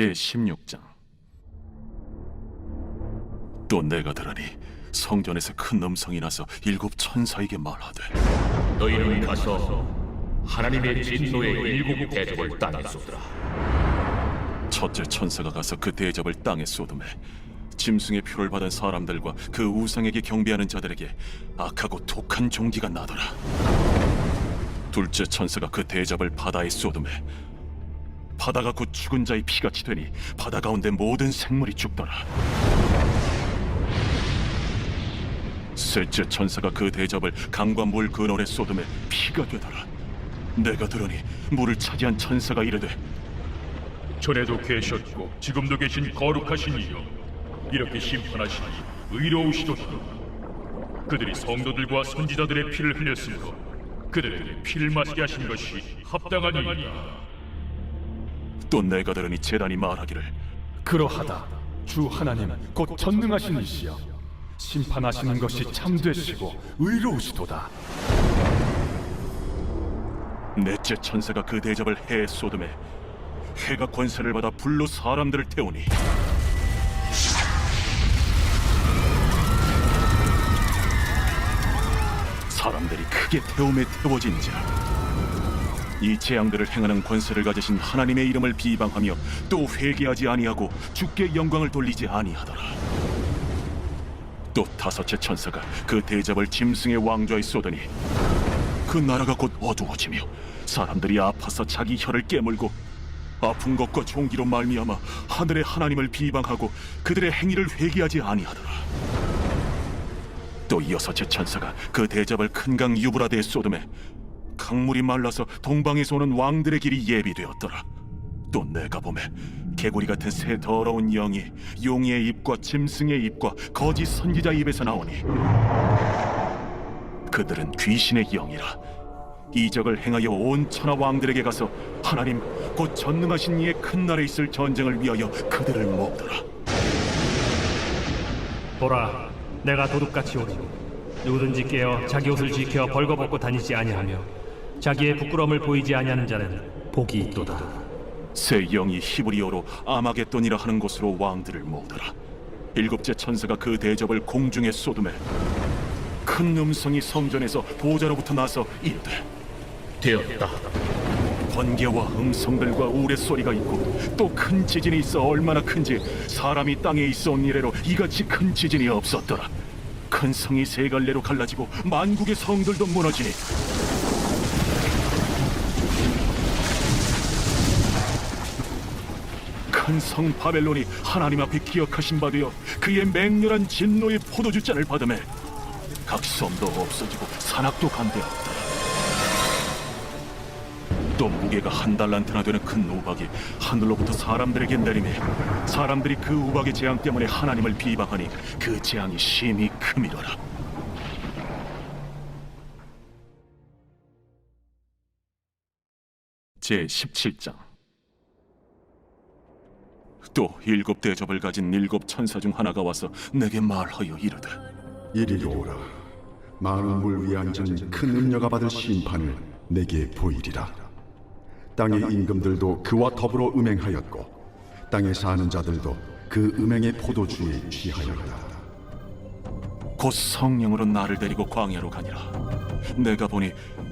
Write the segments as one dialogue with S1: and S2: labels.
S1: 제 16장 또 내가 들으니 성전에서 큰 음성이 나서 일곱 천사에게 말하되
S2: 너희는 가서 하나님의 진노의 일곱 대접을 땅에 쏟으라.
S1: 첫째 천사가 가서 그 대접을 땅에 쏟음에 짐승의 표를 받은 사람들과 그 우상에게 경배하는 자들에게 악하고 독한 종기가 나더라 둘째 천사가 그 대접을 바다에 쏟음에 바다가 곧 죽은 자의 피같이 되니 바다 가운데 모든 생물이 죽더라. 셋째 천사가 그 대접을 강과 물 근원에 쏟음에 피가 되더라. 내가 들으니 물을 차지한 천사가 이르되
S3: 전에도 계셨고 지금도 계신 거룩하신 이여 이렇게 심판하시니 의로우시도다. 그들이 성도들과 선지자들의 피를 흘렸으므로 그들에게 피를 마시게 하신 것이 합당하니이다
S1: 또 내가 들으니 재단이 말하기를
S4: 그러하다. 주 하나님 곧 전능하신 이시여. 심판하시는 것이 참되시고 의로우시도다.
S1: 넷째 천사가 그 대접을 해에 쏟음에 해가 권세를 받아 불로 사람들을 태우니 사람들이 크게 태움에 태워진지라 이 재앙들을 행하는 권세를 가지신 하나님의 이름을 비방하며 또 회개하지 아니하고 주께 영광을 돌리지 아니하더라 또 다섯째 천사가 그 대접을 짐승의 왕좌에 쏟으니 그 나라가 곧 어두워지며 사람들이 아파서 자기 혀를 깨물고 아픈 것과 종기로 말미암아 하늘의 하나님을 비방하고 그들의 행위를 회개하지 아니하더라. 또 여섯째 천사가 그 대접을 큰 강 유브라데에 쏟음에 강물이 말라서 동방에서 오는 왕들의 길이 예비되었더라. 또 내가 보매 개구리 같은 새 더러운 영이 용의 입과 짐승의 입과 거짓 선지자 입에서 나오니 그들은 귀신의 영이라 이적을 행하여 온 천하 왕들에게 가서 하나님 곧 전능하신 이의 큰 날에 있을 전쟁을 위하여 그들을 모으더라
S5: 보라, 내가 도둑같이 오리니 누구든지 깨어 자기 옷을 지켜 벌거벗고 다니지 아니하며 자기의 부끄러움을 보이지 아니하는 자는 복이 있도다.
S1: 새 영이 히브리어로 아마겟돈이라 하는 곳으로 왕들을 모으더라 일곱째 천사가 그 대접을 공중에 쏟음에 큰 음성이 성전에서 보좌로부터 나서 이르되
S2: 되었다.
S1: 번개와 음성들과 우레 소리가 있고 또 큰 지진이 있어 얼마나 큰지 사람이 땅에 있어 온 이래로 이같이 큰 지진이 없었더라 큰 성이 세 갈래로 갈라지고 만국의 성들도 무너지니 큰성 바벨론이 하나님 앞에 기억하신 바 되어 그의 맹렬한 진노의 포도주 잔을 받음에 각 섬도 없어지고 산악도 간대하였다. 또 무게가 한 달란트나 되는 큰 우박이 하늘로부터 사람들에게 내리매 사람들이 그 우박의 재앙 때문에 하나님을 비방하니 그 재앙이 심히 크미더라. 제 17장 또 일곱 대접을 가진 일곱 천사 중 하나가 와서 내게 말하여 이르되
S6: 이리로 오라. 많은 물 위에 앉은 큰 음녀가 받을 심판을 내게 보이리라. 땅의 임금들도 그와 더불어 음행하였고 땅에 사는 자들도 그 음행의 포도주에 취하였다.
S1: 곧 성령으로 나를 데리고 광야로 가니라. 내가 보니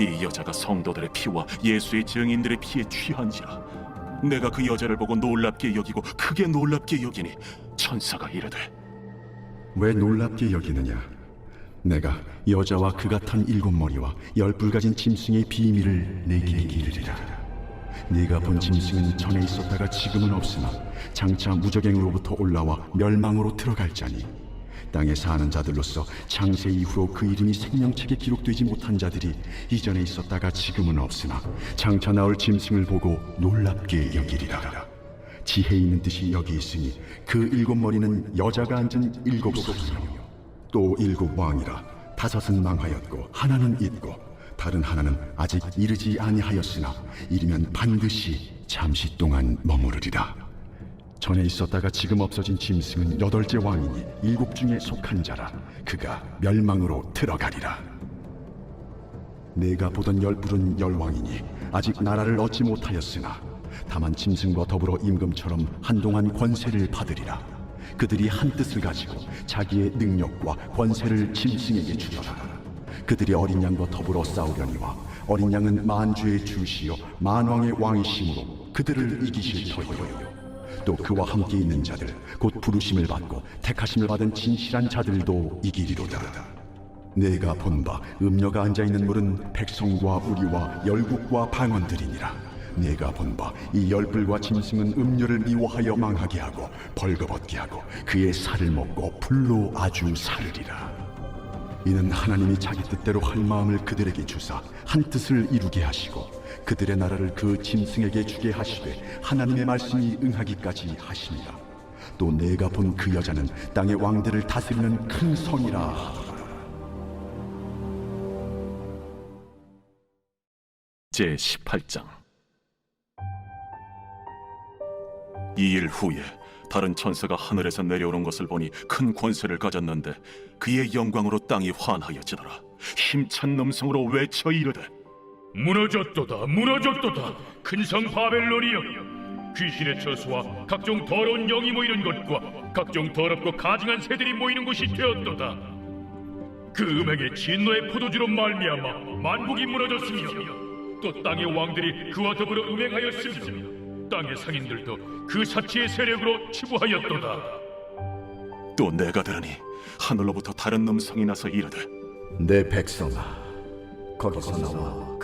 S1: 이 여자가 성도들의 피와 예수의 증인들의 피에 취한지라 내가 그 여자를 보고 놀랍게 여기고 크게 놀랍게 여기니 천사가 이르되
S6: 왜 놀랍게 여기느냐? 내가 여자와 그가 탄 일곱 머리와 열뿔 가진 짐승의 비밀을 내게 이르리라. 네가 본 짐승은 전에 있었다가 지금은 없으나 장차 무적행으로부터 올라와 멸망으로 들어갈 자니 땅에 사는 자들로서 창세 이후로 그 이름이 생명책에 기록되지 못한 자들이 이전에 있었다가 지금은 없으나 장차 나올 짐승을 보고 놀랍게 여기리라. 지혜 있는 뜻이 여기 있으니 그 일곱 머리는 여자가 앉은 일곱 소이요 또 일곱 왕이라 다섯은 망하였고 하나는 있고 다른 하나는 아직 이르지 아니하였으나 이르면 반드시 잠시 동안 머무르리라 전에 있었다가 지금 없어진 짐승은 여덟째 왕이니 일곱 중에 속한 자라. 그가 멸망으로 들어가리라. 내가 보던 열불은 열왕이니 아직 나라를 얻지 못하였으나 다만 짐승과 더불어 임금처럼 한동안 권세를 받으리라. 그들이 한 뜻을 가지고 자기의 능력과 권세를 짐승에게 주더라. 그들이 어린 양과 더불어 싸우려니와 어린 양은 만주의 주시요 만왕의 왕이심으로 그들을 이기실 터이요 또 그와 함께 있는 자들 곧 부르심을 받고 택하심을 받은 진실한 자들도 이기리로다. 내가 본바 음녀가 앉아 있는 물은 백성과 우리와 열국과 방언들이니라. 내가 본바 이 열불과 짐승은 음녀를 미워하여 망하게 하고 벌거벗게 하고 그의 살을 먹고 불로 아주 사르리라. 이는 하나님이 자기 뜻대로 할 마음을 그들에게 주사 한 뜻을 이루게 하시고 그들의 나라를 그 짐승에게 주게 하시되 하나님의 말씀이 응하기까지 하시니라 또 내가 본 그 여자는 땅의 왕들을 다스리는 큰 성이라. 하더라
S1: 제 18장. 이 일 후에 다른 천사가 하늘에서 내려오는 것을 보니 큰 권세를 가졌는데 그의 영광으로 땅이 환하여지더라. 힘찬 음성으로 외쳐 이르되
S3: 무너졌도다 무너졌도다. 큰 성 바벨론이여 귀신의 처수와 각종 더러운 영이 모이는 것과 각종 더럽고 가증한 새들이 모이는 곳이 되었도다. 그 음행의 진노의 포도주로 말미암아 만국이 무너졌으며 또 땅의 왕들이 그와 더불어 음행하였으며 땅의 상인들도 그 사치의 세력으로 치부하였도다.
S1: 또 내가 들으니 하늘로부터 다른 음성이 나서 이르되
S7: 내 백성아, 거기서 나와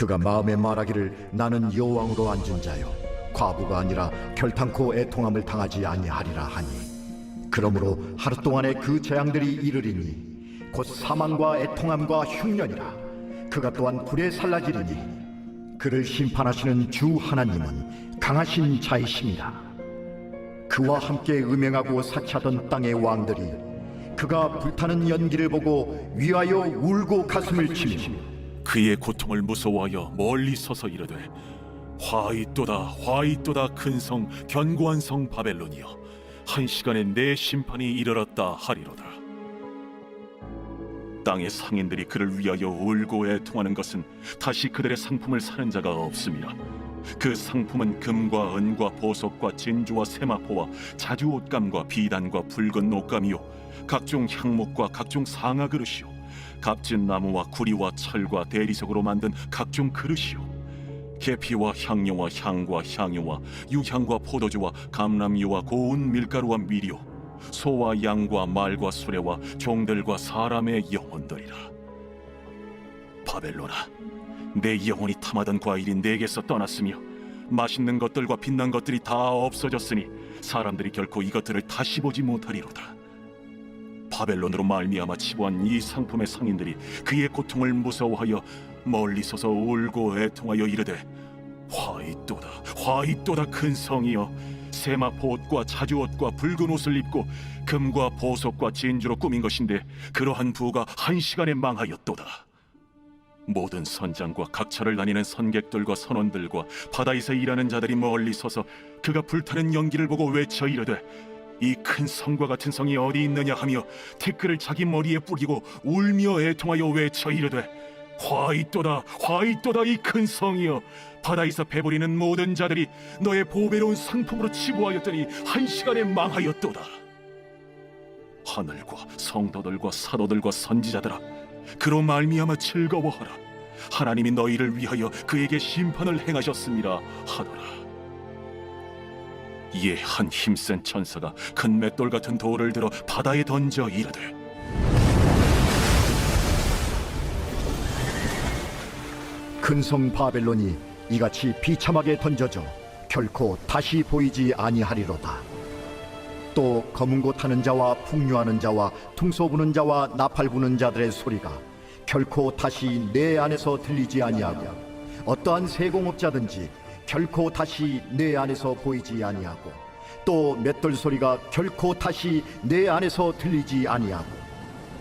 S7: 그가 마음에 말하기를 나는 여왕으로 앉은 자요. 과부가 아니라 결탄코 애통함을 당하지 아니하리라 하니. 그러므로 하루 동안에 그 재앙들이 이르리니 곧 사망과 애통함과 흉년이라. 그가 또한 불에 살라지리니 그를 심판하시는 주 하나님은 강하신 자이심이라 그와 함께 음행하고 사치하던 땅의 왕들이 그가 불타는 연기를 보고 위하여 울고 가슴을 치며
S1: 그의 고통을 무서워하여 멀리 서서 이르되 화이또다 화이또다 큰 성 견고한 성 바벨론이여 한 시간에 내 심판이 이르렀다 하리로다. 땅의 상인들이 그를 위하여 울고 애통하는 것은 다시 그들의 상품을 사는 자가 없음이라. 그 상품은 금과 은과 보석과 진주와 세마포와 자주 옷감과 비단과 붉은 옷감이요. 각종 향목과 각종 상아 그릇이요 값진 나무와 구리와 철과 대리석으로 만든 각종 그릇이요. 계피와 향료와 향과 향유와 유향과 포도주와 감람유와 고운 밀가루와 미리요. 소와 양과 말과 수레와 종들과 사람의 영혼들이라. 바벨로나 내 영혼이 탐하던 과일이 내게서 떠났으며 맛있는 것들과 빛난 것들이 다 없어졌으니 사람들이 결코 이것들을 다시 보지 못하리로다 바벨론으로 말미암아 치부한 이 상품의 상인들이 그의 고통을 무서워하여 멀리 서서 울고 애통하여 이르되 화이또다 화이또다 큰 성이여. 세마포 옷과 자주 옷과 붉은 옷을 입고 금과 보석과 진주로 꾸민 것인데 그러한 부가 한 시간에 망하였도다. 모든 선장과 각처를 다니는 선객들과 선원들과 바다에서 일하는 자들이 멀리 서서 그가 불타는 연기를 보고 외쳐 이르되 이 큰 성과 같은 성이 어디 있느냐 하며 태클을 자기 머리에 뿌리고 울며 애통하여 외쳐 이르되 화이또다 화이또다 이 큰 성이여. 바다에서 배부리는 모든 자들이 너의 보배로운 상품으로 치부하였더니 한 시간에 망하였도다. 하늘과 성도들과 사도들과 선지자들아 그로 말미암아 즐거워하라. 하나님이 너희를 위하여 그에게 심판을 행하셨습니다 하노라 이에 한 힘센 천사가 큰 맷돌 같은 돌을 들어 바다에 던져 이르되
S7: 큰 성 바벨론이 이같이 비참하게 던져져 결코 다시 보이지 아니하리로다. 또 검은 곳 하는 자와 풍류하는 자와 퉁소 부는 자와 나팔 부는 자들의 소리가 결코 다시 내 안에서 들리지 아니하고 어떠한 세공업자든지 결코 다시 내 안에서 보이지 아니하고 또 맷돌 소리가 결코 다시 내 안에서 들리지 아니하고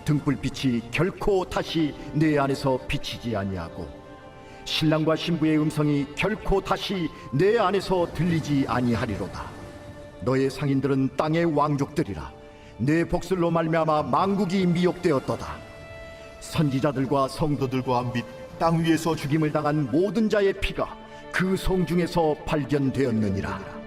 S7: 등불빛이 결코 다시 내 안에서 비치지 아니하고 신랑과 신부의 음성이 결코 다시 내 안에서 들리지 아니하리로다. 너의 상인들은 땅의 왕족들이라. 내 복술로 말미암아 망국이 미혹되었도다. 선지자들과 성도들과 및 땅 위에서 죽임을 당한 모든 자의 피가 그 성 중에서 발견되었느니라.